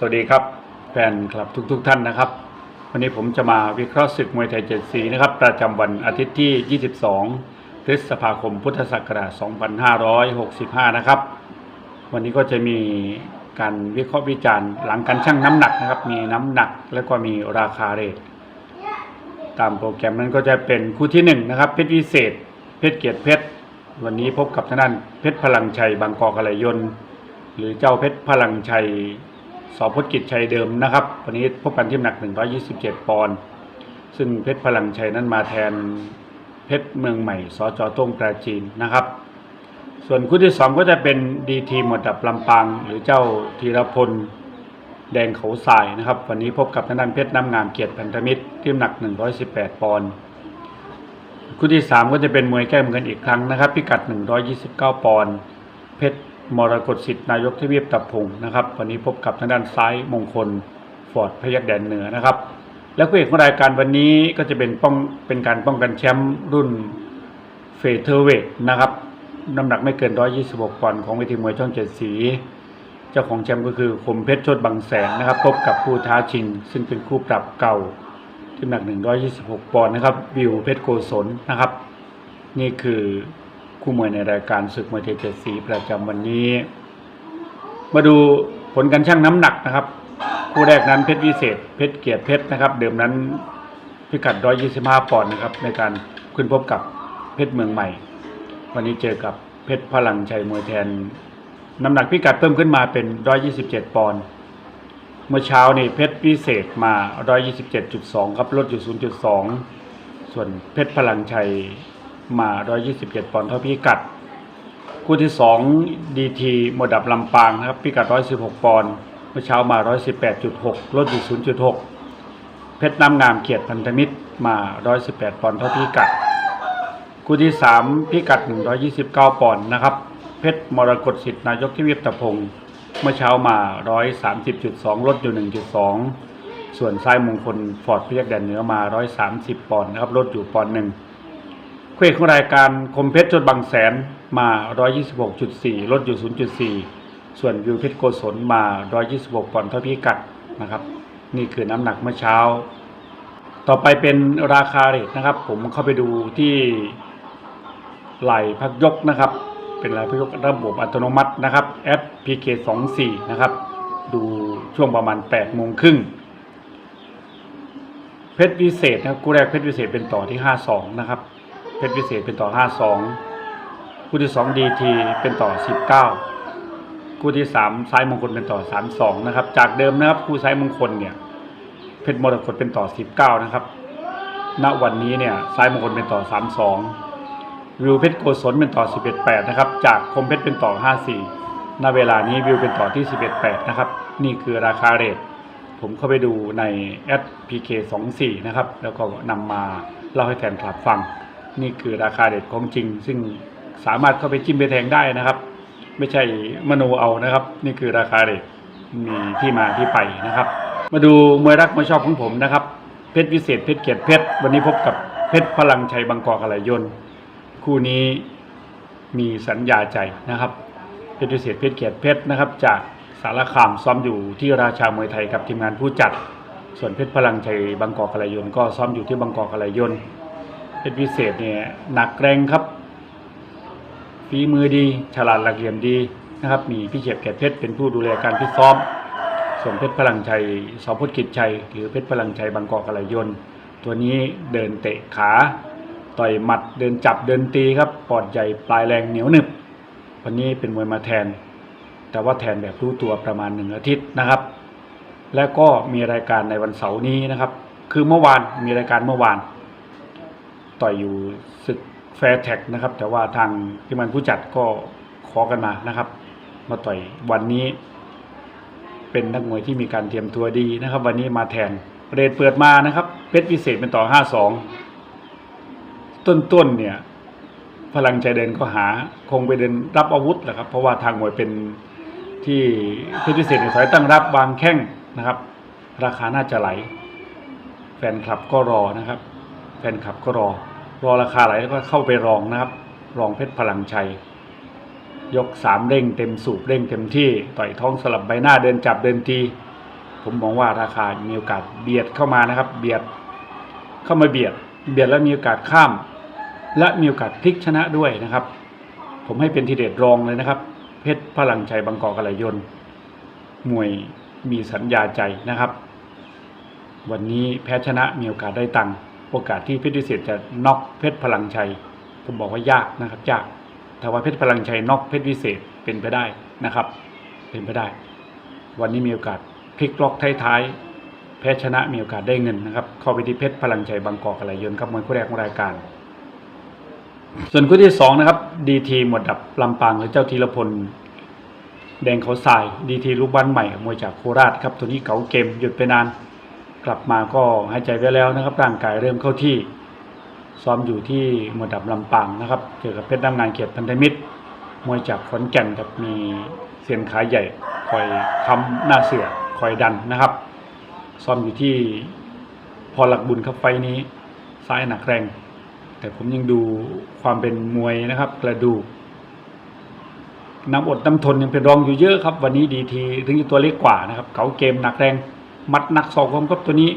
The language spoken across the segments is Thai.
สวัสดีครับแฟนคลับทุกๆทท่านนะครับ วันนี้ผมจะมาวิเคราะห์ศึกมวยไทยเจ็ดสีนะครับ ประจำวันอาทิตย์ที่ 22 พฤษภาคมพุทธศักราช 2565 นะครับ วันนี้ก็จะมีการวิเคราะห์วิจารณ์หลังการชั่งน้ำหนักนะครับ มีน้ำหนักแล้วก็มีราคาเรทตามโปรแกรมนั้นก็จะเป็นคู่ที่หนึ่งนะครับเพชรวิเศษ เพชรเกียรติเพชรวันนี้พบกับทางด้านเพชรพลังชัยบางกอกอะไรยนหรือเจ้าเพชรพลังชัย สอพจน์กิจชัยเดิมนะครับ วันนี้พบกันที่น้ำหนัก 127 ปอนด์ซึ่งเพชรพลังชัยนั้นมาแทนเพชรเมืองใหม่สจต้งปราจีนนะครับ ส่วนคู่ที่สองก็จะเป็นดีทีหมดดับลำปาง หรือเจ้าธีรพลแดงเขาทรายนะครับ วันนี้พบกับทางด้านเพชรน้ำงามเกียรติพันธมิตรที่น้ำหนัก 118 ปอนด์คู่ที่ 3 ก็จะเป็นมวยแก้มือกันอีกครั้งนะครับ พิกัด 129 ปอนด์เพชร มรกตสิทธิ์นายกทวีปตับพงนะครับ วันนี้พบกับทางด้านซ้ายมงคลฟอร์ดพยักแดนเหนือนะครับ และคู่เอกของรายการวันนี้ก็จะเป็นป้องเป็นการป้องกันแชมป์รุ่นเฟเธอร์เวทนะครับน้ำหนักไม่เกิน 126ปอนด์ของเวทีมวยช่องเจ็ดสี เจ้าของแชมป์ก็คือคมเพชรโชดบางแสนนะครับ พบกับผู้ท้าชิง ซึ่งเป็นคู่ปรับเก่าที่หนัก 126 ปอนด์นะครับ วิวเพชรโกศลนะครับ นี่คือ คู่มวยในรายการศึกมวยไทยเจ็ดสีประจำวันนี้ มาดูผลการชั่งน้ำหนักนะครับ คู่แรกนั้นเพชรวิเศษ เพชรเกียรติเพชรนะครับ เดิมนั้นพิกัด 125 ปอนด์นะครับ ในการขึ้นพบกับเพชรเมืองใหม่ วันนี้เจอกับเพชรพลังชัยมวยแทน น้ำหนักพิกัดเพิ่มขึ้นมาเป็น 127 ปอนด์เมื่อเช้านี่เพชรพิเศษมา 127.2 ครับลดอยู่ 0.2 ส่วนเพชรพลังชัย มา127ปอนด์เท่าพิกัด คู่ที่2ดีทีหมดดับลำปางนะครับพิกัด 116 ปอนด์เมื่อเช้ามา 118.6 ลดอยู่ 0.6 เพชรน้ำงามเกียรติพันธมิตรมา 118 ปอนด์เท่าพิกัด คู่ที่ 3 พิกัด 129 ปอนด์นะครับ เพชรมรกตสิทธิ์นายกที่วียบตะพงศ์เมื่อเช้ามา 130.2 ลดอยู่ 1.2 ส่วนซ้ายมงคลฟอร์ดพยักแดนเหนือมา 130 ปอนด์นะครับ ลดอยู่ปอนด์หนึ่ง เคู่อกของรายการคมเพชรจดบางแสนมา 126.4 ลดอยู่ 0.4 ส่วนวิวเพชรโกศลมา 126ปอนด์เท่าพิกัดนะครับ นี่คือน้ำหนักเมื่อเช้า ต่อไปเป็นราคาเรทนะครับ ผมเข้าไปดูที่ไหลพักยกนะครับ เป็นไหลพักยกระบบอัตโนมัตินะครับแอป PK24 นะครับ ดูช่วงประมาณ8โมงครึ่งเพชรวิเศษนะครับกูแรกเพชรวิเศษเป็นต่อที่ 52 นะครับ เพชรวิเศษเป็นต่อ 52 คู่ที่ 2 DT เป็นต่อ 19 คู่ที่ 3 ซ้ายมงคลเป็นต่อ 32 นะครับ จากเดิมนะครับคู่ซ้ายมงคลเนี่ยเพชรมรกตเป็นต่อ 19 นะครับ ณ วันนี้เนี่ยซ้ายมงคลเป็นต่อ 32 วิวเพชรโกศลเป็นต่อ 11.8 นะครับ จากคมเพชรเป็นต่อ 54 ณ เวลานี้วิวเป็นต่อที่ 11.8 นะครับ นี่คือราคาเรทผมเข้าไปดูในแอด PK24 นะครับ แล้วก็นำมาเล่าให้แฟนคลับฟัง นี่คือราคาเด็ดของจริง ซึ่งสามารถเข้าไปจิ้มไปแทงได้นะครับ ไม่ใช่มโนเอานะครับ นี่คือราคาเด็ดมีที่มาที่ไปนะครับ มาดูมวยรักมวยชอบของผมนะครับเพชรวิเศษเพชรเกียรติเพชรวันนี้พบกับเพชรพลังชัยบางกอกอะไรยน์คู่นี้มีสัญญาใจนะครับเพชรวิเศษเพชรเกียรติเพชรนะครับจากสารคามซ้อมอยู่ที่ราชามวยไทยกับทีมงานผู้จัด ส่วนเพชรพลังชัยบางกอกอะไรยน์ก็ซ้อมอยู่ที่บางกอกอะไรยน์ เพชรวิเศษเนี่ยหนักแรงครับฝีมือดี ฉลาดหลักเหลี่ยมดีนะครับ มีพี่เฉียบแก่เพชรเป็นผู้ดูแลการพิซ้อมส่วนเพชรพลังชัยสอพุทธกิจชัย หรือเพชรพลังชัยบางกอกอะยนต์ตัวนี้เดินเตะขา ต่อยหมัดเดินจับเดินตีครับปอดใหญ่ปลายแรงเหนียวหนึบ วันนี้เป็นมวยมาแทน แต่ว่าแทนแบบรู้ตัวประมาณหนึ่งอาทิตย์นะครับ แล้วก็มีรายการในวันเสาร์นี้นะครับ คือเมื่อวานมีรายการเมื่อวาน ต่อยอยู่ศึกแฟร์แท็กนะครับ แต่ว่าทางที่มันผู้จัดก็ขอกันมานะครับ มาต่อยวันนี้ เป็นนักมวยที่มีการเตรียมตัวดีนะครับ วันนี้มาแทนเรทเปิดมานะครับ เพชรพิเศษเป็นต่อห้าสองต้นๆเนี่ย พลังใจเดินก็หาคงไปเดินรับอาวุธแหละครับ เพราะว่าทางมวยเป็นที่เพชรพิเศษในสายตั้งรับวางแข้งนะครับ ราคาน่าจะไหล แฟนคลับก็รอนะครับ แฟนคลับก็รอ รอราคาไหลแล้วก็เข้าไปรองนะครับ รองเพชรพลังชัย ยกสามเร่งเต็มสูบเร่งเต็มที่ต่อยท้องสลับใบหน้าเดินจับเดินที ผมมองว่าราคามีโอกาสเบียดเข้ามานะครับ เบียดเข้ามาเบียด เบียดแล้วมีโอกาสข้าม และมีโอกาสพลิกชนะด้วยนะครับ ผมให้เป็นทีเด็ดรองเลยนะครับ เพชรพลังชัยบางกอกกระยนมวยมีสัญญาใจนะครับ วันนี้แพ้ชนะมีโอกาสได้ตังค์ โอกาสที่เพชรวิเศษจะน็อกเพชรพลังชัย ผมบอกว่ายากนะครับยากแต่ว่าเพชรพลังชัยน็อกเพชรวิเศษเป็นไปได้นะครับ เป็นไปได้ วันนี้มีโอกาสพลิกล็อกท้ายๆแพ้ชนะมีโอกาสได้เงินนะครับเข้าไปที่เพชรพลังชัยบางกอกกระยนต์ครับมวยคู่แรกของรายการ ส่วนคู่ที่สองนะครับดีทีหมดดับลำปางหรือเจ้าธีรพลแดงเขาทรายดีทีลูกบ้านใหม่มวยจากโคราชครับตัวนี้เก๋าเกมหยุดไปนาน กลับมาก็หายใจไว้แล้วนะครับ ร่างกายเริ่มเข้าที่ ซ้อมอยู่ที่มวดดับลำปางนะครับ เจอกับเพชรน้ำงานเขียดพันธมิตร มวยจากขอนแก่นครับมีเสียนขาใหญ่คอยค้ำหน้าเสือคอยดันนะครับ ซ้อมอยู่ที่พอหลักบุญครับไฟนี้ซ้ายหนักแรง แต่ผมยังดูความเป็นมวยนะครับ กระดูกน้ำอดน้ำทนยังเป็นรองอยู่เยอะครับ วันนี้ดีทีถึงจะตัวเล็กกว่านะครับ เขาเกมหนักแรง มัดหนักสองคมครับตัวนี้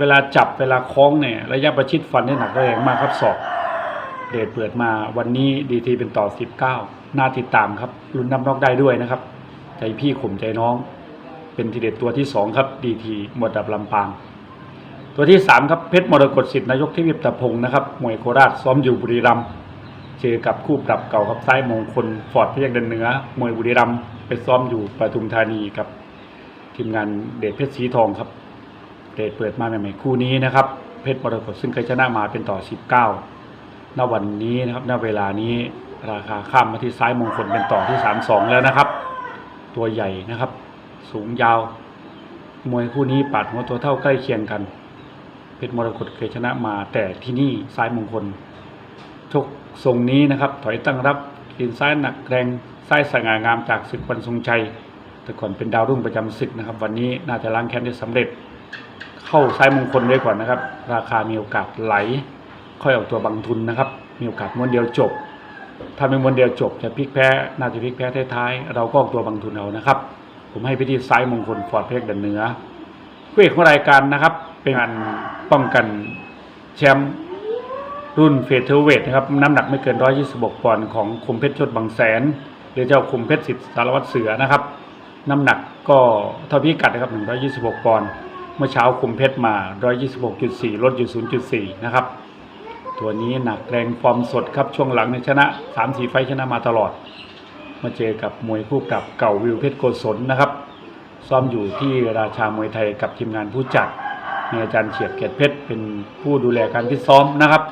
เวลาจับเวลาคล้องเนี่ยระยะประชิดฟันได้หนักแรงมากครับศอกเดทเปิดมาวันนี้ดีทีเป็นต่อ 19 น่าติดตามครับลุ้นน้ำนอกได้ด้วยนะครับ ใจพี่ข่มใจน้อง เป็นทีเด็ดตัวที่ 2 ครับดีทีหมดดับลำปางตัวที่ 3 ครับเพชรมรกตสิทธิ์นายกเทพิตะพงศ์นะครับมวยโคราชซ้อมอยู่บุรีรัมย์เจอกับคู่ปรับเก่าครับซ้ายมงคลฟอร์ดพยักเดินเหนือมวยบุรีรัมย์ไปซ้อมอยู่ปทุมธานีกับ ทีมงานเดชเพชรสีทองครับ เดทเปิดมาใหม่ๆคู่นี้นะครับ เพชรมรกตซึ่งเคยชนะมาเป็นต่อ 19ณวันนี้นะครับณเวลานี้ราคาข้ามมาที่ซ้ายมงคลเป็นต่อที่ 32 แล้วนะครับ ตัวใหญ่นะครับ สูงยาว มวยคู่นี้ปัดหัวตัวเท่าใกล้เคียงกัน เพชรมรกตเคยชนะมา แต่ที่นี่ซ้ายมงคลชกทรงนี้นะครับ ถอยตั้งรับกินซ้ายหนักแรงซ้ายสง่างามจากศึกวันทรงชัย แต่ก่อนเป็นดาวรุ่งประจำศึกนะครับ วันนี้น่าจะล้างแค้นได้สำเร็จ เข้าซ้ายมงคลไว้ก่อนนะครับ ราคามีโอกาสไหล ค่อยออกตัวบางทุนนะครับ มีโอกาสม้วนเดียวจบ ถ้าเป็นม้วนเดียวจบจะพลิกแพ้น่าจะพลิกแพ้ท้ายๆเราก็ออกตัวบางทุนเอานะครับ ผมให้ไปที่ซ้ายมงคลฟอร์ดเพกดันเหนือคู่เอกของรายการนะครับ เป็นการป้องกันแชมป์รุ่นเฟเธอร์เวทนะครับน้ำหนักไม่เกิน 126 ปอนด์ของคมเพชรชดบางแสน หรือเจ้าคมเพชรสิทธิสารวัตรเสือนะครับ น้ำหนักก็เท่าพิกัดนะครับ 126 ปอนด์ เมื่อเช้าคุมเพชรมา 126.4 ลดอยู่ 0.4 นะครับ ตัวนี้หนักแรงฟอร์มสดครับ ช่วงหลังในชนะ 3-4 ไฟชนะมาตลอด มาเจอกับมวยคู่ปรับเก่าวิวเพชรโกศลนะครับ ซ้อมอยู่ที่ราชามวยไทยกับทีมงานผู้จัด มีอาจารย์เฉียบเกียรติเพชรเป็นผู้ดูแลการฟิซ้อมนะครับ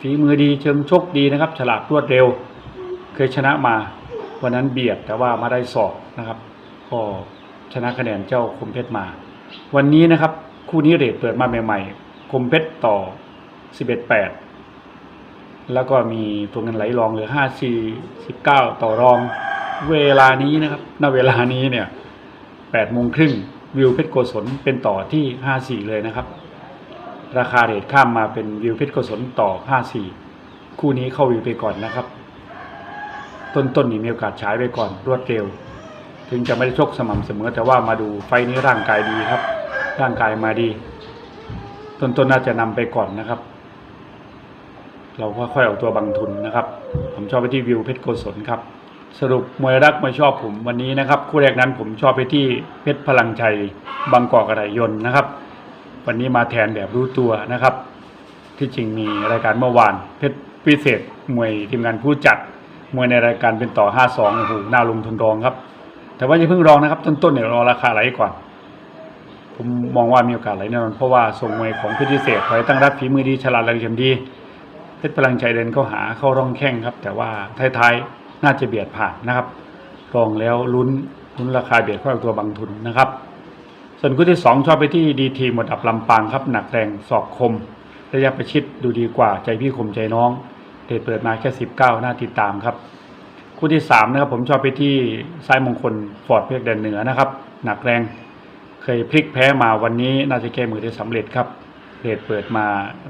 ฝีมือดีเชิงชกดีนะครับ ฉลาดรวดเร็ว เคยชนะมา วันนั้นเบียดแต่ว่ามาได้สอบนะครับ ก็ชนะคะแนนเจ้าคมเพชรมา วันนี้นะครับคู่นี้เรทเปิดมาใหม่ๆคมเพชรต่อ 11-8 แล้วก็มีตัวเงินไหลรองเหลือ 5 4 19 ต่อรอง เวลานี้นะครับณเวลานี้เนี่ย8โมงครึ่งวิวเพชรโกศลเป็นต่อที่ 54 เลยนะครับ ราคาเรทข้ามมาเป็นวิวเพชรโกศลต่อ 54 คู่นี้เข้าวิวไปก่อนนะครับ ต้นๆนี่มีโอกาสฉายไปก่อนรวดเร็ว ถึงจะไม่ได้ชกสม่ำเสมอ แต่ว่ามาดูไฟนี้ร่างกายดีครับ ร่างกายมาดี ต้นๆน่าจะนำไปก่อนนะครับ เราก็ค่อยเอาตัวบังทุนนะครับ ผมชอบไปที่วิวเพชรโกศลครับ สรุปมวยรักมวยชอบผมวันนี้นะครับ คู่แรกนั้นผมชอบไปที่เพชรพลังชัยบางกอกกระไรยนนะครับ วันนี้มาแทนแบบรู้ตัวนะครับ ที่จริงมีรายการเมื่อวาน เพชรพิเศษมวยทีมงานผู้จัดมวยในรายการเป็นต่อ 5-2โอ้โหน่าลงทุนรองครับ แต่ว่าอย่าเพิ่งรองนะครับ ต้นๆเนี่ยรอราคาไหลก่อน ผมมองว่ามีโอกาสไหลแน่นอนเพราะว่าทรงมวยของเพชรพิเศษถอยตั้งรับฝีมือดีฉลาดแรงเฉมดีเพชรพลังใจเดินเข้าหาเข้าร่องแข้งครับ แต่ว่าท้ายๆน่าจะเบียดผ่านนะครับรองแล้วลุ้นลุ้นราคาเบียดเข้ากับตัวบางทุนนะครับ ส่วนคู่ที่สองชอบไปที่ดีทีหมดอับลำปางครับหนักแรงศอกคม ระยะประชิดดูดีกว่าใจพี่คมใจน้องเดทเปิดมาแค่ 19หน้าติดตามครับ คู่ที่สามนะครับผมชอบไปที่ซ้ายมงคลฟอร์ดเพกแดนเหนือนะครับ หนักแรงเคยพลิกแพ้มาวันนี้น่าจะแก้มือได้สำเร็จครับเรทเปิดมา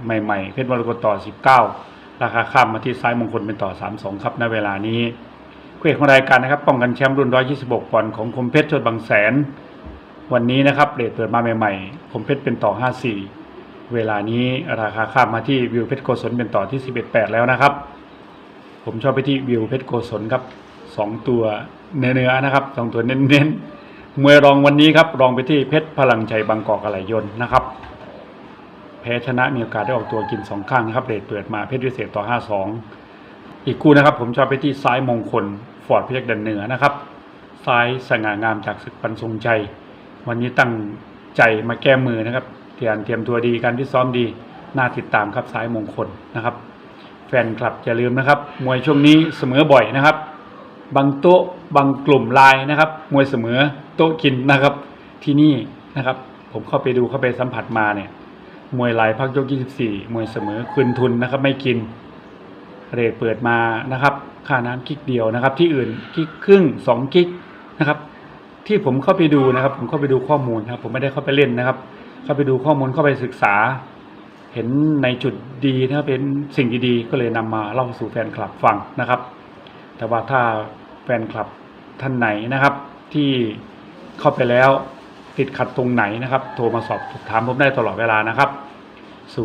ใหม่ ๆ เพชรมรกตต่อ 19 ราคาข้ามมาที่ซ้ายมงคลเป็นต่อ 32 ครับในเวลานี้คู่เอกของรายการนะครับ ป้องกันแชมป์รุ่น 126 ปอนด์ของคมเพชรชดบางแสน วันนี้นะครับเรทเปิดมาใหม่ๆผมเพชรเป็นต่อ 54 เวลานี้ราคาข้ามมาที่วิวเพชรโกศลเป็นต่อที่ 11.8 แล้วนะครับ ผมชอบไปที่วิวเพชรโกศลครับสองตัวเนื้อๆนะครับสองตัวเน้นๆมวยรองวันนี้ครับรองไปที่เพชรพลังใจบางกอกอะไหลยนนะครับแพ้ชนะมีโอกาสได้ออกตัวกินสองข้างนะครับเรทเปิดมาเพชรวิเศษต่อ52อีกคู่นะครับ ผมชอบไปที่ซ้ายมงคลฟอร์ดพยักดันเหนือนะครับซ้ายสง่างามจากศึกปันทรงใจ วันนี้ตั้งใจมาแก้มือนะครับเตรียมเตรียมตัวดีการที่ซ้อมดีน่าติดตามครับซ้ายมงคลนะครับ ฟนคลับอย่าลืมนะครับ มวยช่วงนี้เสมอบ่อยนะครับ บางโต๊ะบางกลุ่มไลน์นะครับ มวยเสมอโต๊ะกินนะครับ ที่นี่นะครับ ผมเข้าไปดูเข้าไปสัมผัสมาเนี่ย มวยไลน์พักยก 24 มวยเสมอคืนทุนนะครับ ไม่กินเรทเปิดมานะครับค่าน้ำกิ๊กเดียวนะครับ ที่อื่นกิ๊กครึ่งสองกิ๊กนะครับ ที่ผมเข้าไปดูนะครับ ผมเข้าไปดูข้อมูลนะครับ ผมไม่ได้เข้าไปเล่นนะครับ เข้าไปดูข้อมูลเข้าไปศึกษา เห็นในจุดดีนะครับเป็นสิ่งดีๆก็เลยนำมาเล่าสู่แฟนคลับฟังนะครับ แต่ว่าถ้าแฟนคลับท่านไหนนะครับ ที่เข้าไปแล้วติดขัดตรงไหนนะครับ โทรมาสอบถามผมได้ตลอดเวลานะครับ 093 005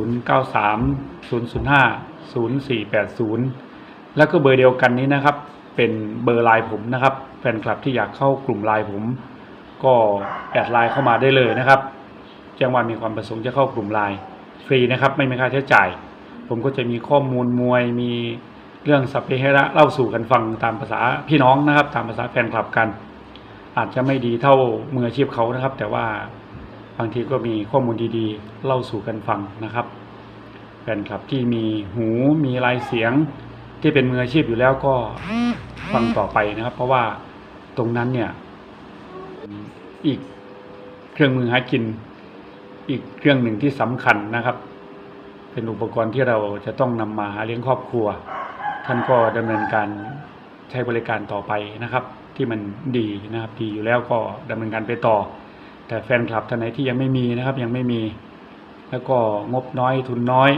0480 แล้วก็เบอร์เดียวกันนี้นะครับ เป็นเบอร์ไลน์ผมนะครับ แฟนคลับที่อยากเข้ากลุ่มไลน์ผม ก็แอดไลน์เข้ามาได้เลยนะครับแจ้งว่ามีความประสงค์จะเข้ากลุ่มไลน์ ฟรีนะครับ ไม่มีค่าใช้จ่าย ผมก็จะมีข้อมูลมวยมีเรื่องสัพเพเหระเล่าสู่กันฟังตามภาษาพี่น้องนะครับ ตามภาษาแฟนคลับกัน อาจจะไม่ดีเท่ามืออาชีพเขานะครับ แต่ว่าบางทีก็มีข้อมูลดีๆ เล่าสู่กันฟังนะครับ แฟนคลับที่มีหูมีลายเสียงที่เป็นมืออาชีพอยู่แล้วก็ฟังต่อไปนะครับ เพราะว่าตรงนั้นเนี่ยอีกเครื่องมือหากิน อีกเครื่องหนึ่งที่สำคัญนะครับ เป็นอุปกรณ์ที่เราจะต้องนำมาหาเลี้ยงครอบครัว ท่านก็ดำเนินการใช้บริการต่อไปนะครับ ที่มันดีนะครับดีอยู่แล้วก็ดำเนินการไปต่อ แต่แฟนคลับท่านไหนที่ยังไม่มีนะครับ ยังไม่มี แล้วก็งบน้อยทุนน้อย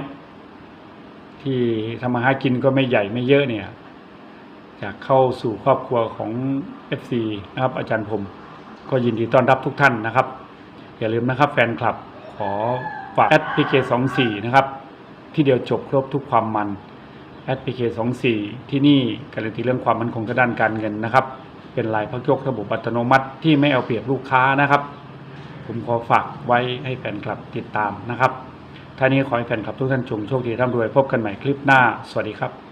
ที่ทำมาหากินก็ไม่ใหญ่ไม่เยอะเนี่ยอยากเข้าสู่ครอบครัวของ FC นะครับอาจารย์ผม ก็ยินดีต้อนรับทุกท่านนะครับ อย่าลืมนะครับแฟนคลับ อฝากแอดพีเคสองสี่นะครับ ที่เดียวจบครบทุกความมันแอดพีเคสองสี่ที่นี่การันตีเรื่องความมั่นคงทางด้านการเงินนะครับ เป็นลายพักยกระบบอัตโนมัติที่ไม่เอาเปรียบลูกค้านะครับ ผมขอฝากไว้ให้แฟนคลับติดตามนะครับท่านี้ขอให้แฟนคลับทุกท่านจงโชคดีร่ำรวยพบกันใหม่คลิปหน้า สวัสดีครับ